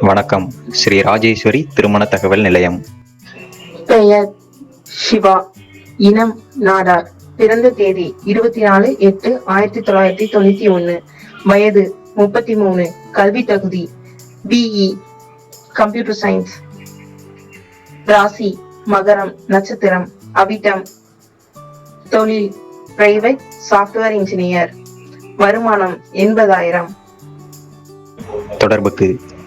வணக்கம். ஸ்ரீ ராஜேஸ்வரி திருமண தகவல் நிலையம். பெயர் சிவா. இனம் நாடார். பிறந்த தேதி இருபத்தி நாலு எட்டு ஆயிரத்தி தொள்ளாயிரத்தி தொண்ணூத்தி ஒண்ணு வயது முப்பத்தி மூணு. கல்வி தகுதி பிஇ கம்ப்யூட்டர் சயின்ஸ் ராசி மகரம் நட்சத்திரம் அவிட்டம் தொழில் பிரைவேட் சாஃப்ட்வேர் இன்ஜினியர் வருமானம் எண்பதாயிரம். தொடர்புக்கு